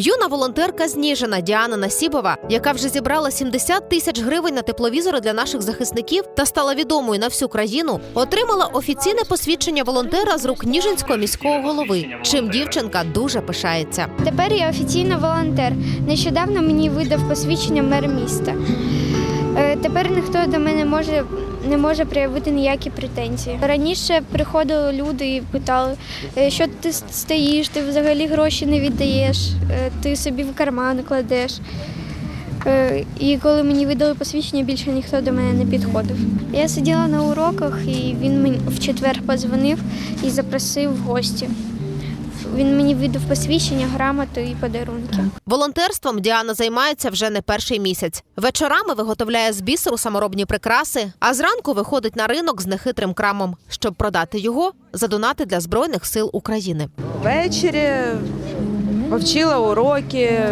Юна волонтерка з Діана Насібова, яка вже зібрала 70 тисяч гривень на тепловізори для наших захисників та стала відомою на всю країну, отримала офіційне посвідчення волонтера з рук Ніжинського міського голови. Чим дівчинка дуже пишається. Тепер я офіційно волонтер. Нещодавно мені видав посвідчення мер міста. Е, Тепер ніхто до мене може, не може проявити ніякі претензії. Раніше приходили люди і питали, «Е, що ти стоїш, ти взагалі гроші не віддаєш, е, ти собі в карман кладеш. Е, І коли мені видали посвідчення, більше ніхто до мене не підходив. Я сиділа на уроках, і він мені в четвер подзвонив і запросив в гості. Він мені видав посвідчення, грамоту і подарунки. Волонтерством Діана займається вже не перший місяць. Вечорами виготовляє з бісеру саморобні прикраси, а зранку виходить на ринок з нехитрим крамом, щоб продати його за донати для збройних сил України. Ввечері повчила уроки.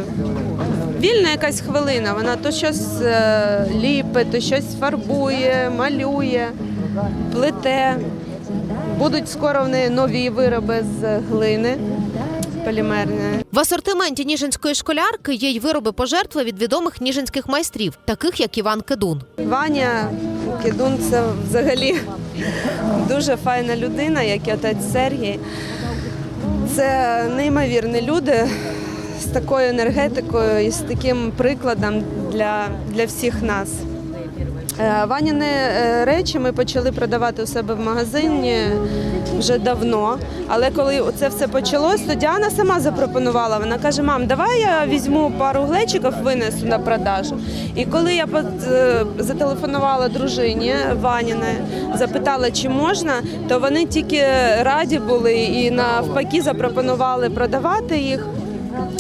Вільна якась хвилина. Вона то щось е, ліпить, то щось фарбує, малює, плете. Будуть скоро в неї нові вироби з глини полімерної. В асортименті ніжинської школярки є й вироби пожертви від відомих ніжинських майстрів, таких як Іван Кедун. Ваня Кідун це взагалі дуже файна людина, як і отець Сергій. Це неймовірні люди з такою енергетикою і з таким прикладом для, для всіх нас. Е, Ваніни е, речі ми почали продавати у себе в магазині вже давно. Але коли це все почалось, то Діана сама запропонувала. Вона каже: Мам, давай я візьму пару глечиків, винесу на продажу. І коли я е, зателефонувала дружині Ваніни, запитала, чи можна, то вони тільки раді були і навпаки запропонували продавати їх.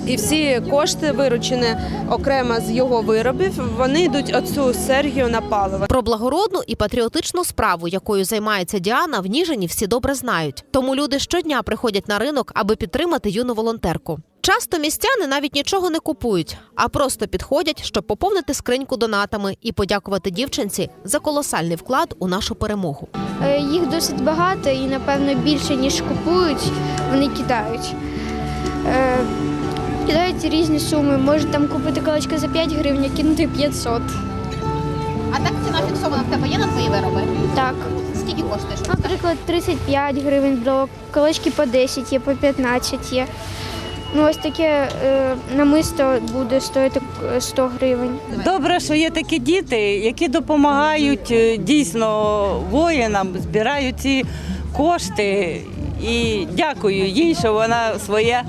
І всі кошти, виручені окремо з його виробів, вони йдуть оцю Сергію на паливо. Про благородну і патріотичну справу, якою займається Діана, в Ніжині всі добре знають. Тому люди щодня приходять на ринок, аби підтримати юну волонтерку. Часто містяни навіть нічого не купують, а просто підходять, щоб поповнити скриньку донатами і подякувати дівчинці за колосальний вклад у нашу перемогу. Е, Їх досить багато і, напевно, більше, ніж купують, вони кидають. Е, Кидають різні суми. Можуть там купити колечко за 5 гривень, а кинути 500. А так ціна фіксована в тебе є на твої вироби? Так. Скільки коштуєш? Наприклад, 35 гривень брелок, колечки по 10 є, по 15 є. Ну, ось таке е, намисто буде стоїти е, 100 гривень. Добре, що є такі діти, які допомагають е, дійсно воїнам, збирають ці кошти. І дякую їй, що вона своє,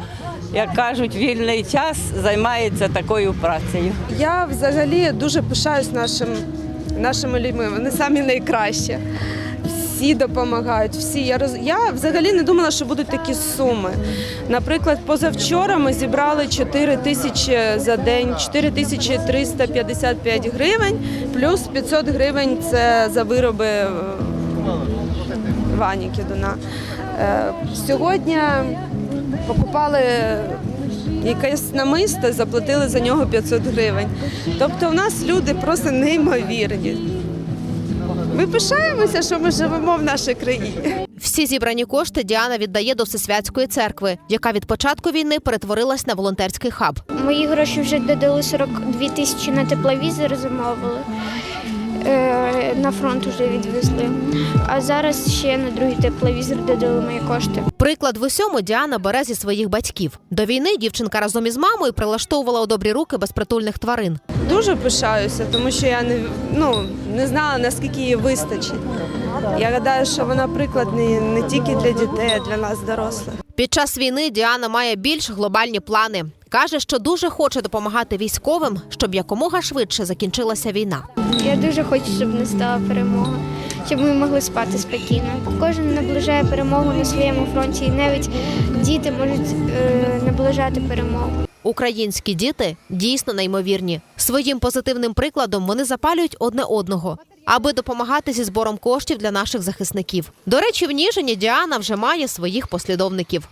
як кажуть, вільний час займається такою працею. Я взагалі дуже пишаюсь нашим, нашими людьми. Вони самі найкращі. Всі допомагають, всі. Я роз... я взагалі не думала, що будуть такі суми. Наприклад, позавчора ми зібрали 4 тисячі за день, 4 тисячі 355 гривень, плюс 500 гривень це за вироби е, Вані Кідуна. Е, Сьогодні покупали якесь намисто, заплатили за нього 500 гривень. Тобто у нас люди просто неймовірні. Ми пишаємося, що ми живемо в нашій країні. Всі зібрані кошти Діана віддає до Всесвятської церкви, яка від початку війни перетворилась на волонтерський хаб. Мої гроші вже додали 42 тисячі на тепловізор, замовили. Е, На фронт вже відвезли. А зараз ще на другий тепловізор додали мої кошти. Приклад в усьому Діана бере зі своїх батьків. До війни дівчинка разом із мамою прилаштовувала у добрі руки безпритульних тварин. Дуже пишаюся, тому що я не, ну, не знала, наскільки її вистачить. Я гадаю, що вона приклад не, не тільки для дітей, а для нас, дорослих. Під час війни Діана має більш глобальні плани. Каже, що дуже хоче допомагати військовим, щоб якомога швидше закінчилася війна. Я дуже хочу, щоб настала перемога, щоб ми могли спати спокійно. Кожен наближає перемогу на своєму фронті, і навіть діти можуть е, наближати перемогу. Українські діти дійсно неймовірні. Своїм позитивним прикладом вони запалюють одне одного, аби допомагати зі збором коштів для наших захисників. До речі, в Ніжині Діана вже має своїх послідовників.